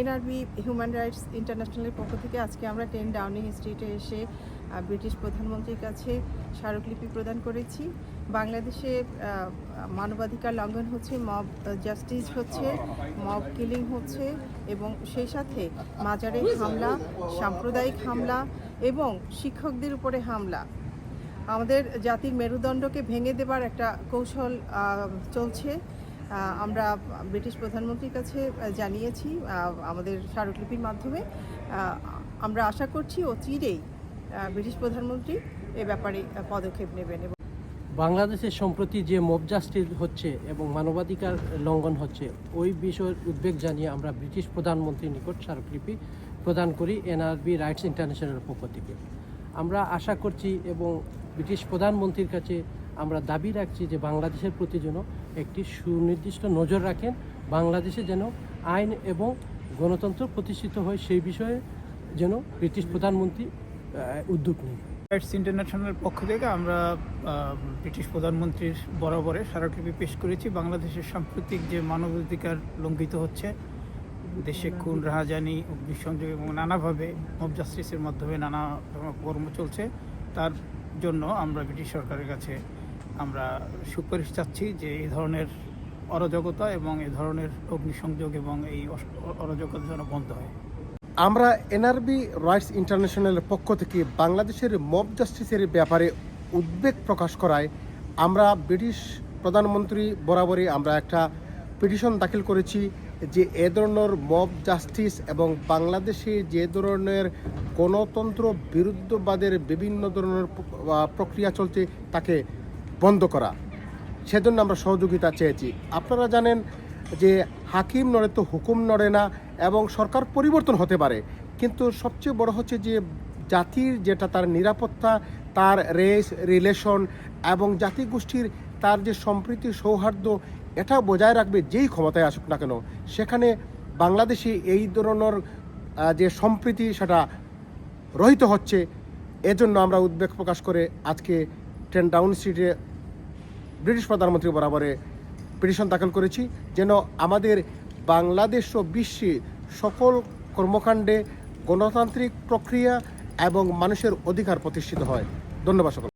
NRB human rights ইন্টারন্যাশনালের পক্ষ থেকে আজকে আমরা টেন ডাউনিং স্ট্রিটে এসে ব্রিটিশ প্রধানমন্ত্রীর কাছে স্মারকলিপি প্রদান করেছি। বাংলাদেশে মানবাধিকার লঙ্ঘন হচ্ছে মব জাস্টিস হচ্ছে মব কিলিং হচ্ছে এবং সেই সাথে মাজারে হামলা, সাম্প্রদায়িক হামলা এবং শিক্ষকদের উপরে হামলা। আমাদের জাতির মেরুদণ্ডকে ভেঙে দেবার একটা কৌশল চলছে। আমরা ব্রিটিশ প্রধানমন্ত্রীর কাছে জানিয়েছি আমাদের স্মারকলিপির মাধ্যমে। আমরা আশা করছি ও চিরেই ব্রিটিশ প্রধানমন্ত্রী এ ব্যাপারে পদক্ষেপ নেবেন এবং বাংলাদেশে সম্প্রতি যে মব জাস্টিস হচ্ছে এবং মানবাধিকার লঙ্ঘন হচ্ছে, ওই বিষয়ের উদ্বেগ জানিয়ে আমরা ব্রিটিশ প্রধানমন্ত্রীর নিকট স্মারকলিপি প্রদান করি এনআরবি রাইটস ইন্টারন্যাশনালের পক্ষ থেকে। আমরা আশা করছি এবং ব্রিটিশ প্রধানমন্ত্রীর কাছে আমরা দাবি রাখছি যে বাংলাদেশের প্রতি যেন একটি সুনির্দিষ্ট নজর রাখেন, বাংলাদেশে যেন আইন এবং গণতন্ত্র প্রতিষ্ঠিত হয় সেই বিষয়ে যেন ব্রিটিশ প্রধানমন্ত্রী উদ্যোগ নেন রাইটস ইন্টারন্যাশনালের পক্ষ থেকে আমরা ব্রিটিশ প্রধানমন্ত্রীর বরাবরে স্মারকলিপি পেশ করেছি। বাংলাদেশের সাম্প্রতিক যে মানবাধিকার লঙ্ঘিত হচ্ছে, দেশে খুন, রাহাজানি, অগ্নিসংযোগ এবং নানাভাবে মব জাস্টিসের মাধ্যমে নানা কর্ম চলছে, তার জন্য আমরা ব্রিটিশ সরকারের কাছে আমরা সুপারিশ চাচ্ছি যে এই ধরনের অরাজকতা এবং এই ধরনের অগ্নিসংযোগ এবং এই অরাজকতা যেন বন্ধ হয়। আমরা এনআরবি রাইটস ইন্টারন্যাশনালের পক্ষ থেকে বাংলাদেশের মব জাস্টিসের ব্যাপারে উদ্বেগ প্রকাশ করায় আমরা ব্রিটিশ প্রধানমন্ত্রী বরাবরই আমরা একটা পিটিশন দাখিল করেছি যে এ ধরনের মব জাস্টিস এবং বাংলাদেশে যে ধরনের গণতন্ত্র বিরুদ্ধবাদের বিভিন্ন ধরনের প্রক্রিয়া চলছে তাকে বন্ধ করা। সেজন্য আমরা সহযোগিতা চেয়েছি। আপনারা জানেন যে হাকিম নড়ে তো হুকুম নড়ে না এবং সরকার পরিবর্তন হতে পারে। কিন্তু সবচেয়ে বড় হচ্ছে যে জাতির যেটা তার নিরাপত্তা, তার রেস রিলেশন এবং জাতিগোষ্ঠীর তার যে সম্প্রীতি, সৌহার্দ্য, এটা বজায় রাখবে যেই ক্ষমতায় আসুক না কেন। সেখানে বাংলাদেশে এই ধরনের যে সম্প্রীতি সেটা রহিত হচ্ছে, এজন্য আমরা উদ্বেগ প্রকাশ করে আজকে টেন ডাউন স্ট্রিটে ব্রিটিশ প্রধানমন্ত্রী বরাবরে পিটিশন দাখিল করেছি, যেন আমাদের বাংলাদেশ ও বিশ্বে সকল কর্মকাণ্ডে গণতান্ত্রিক প্রক্রিয়া এবং মানুষের অধিকার প্রতিষ্ঠিত হয়। ধন্যবাদ সকল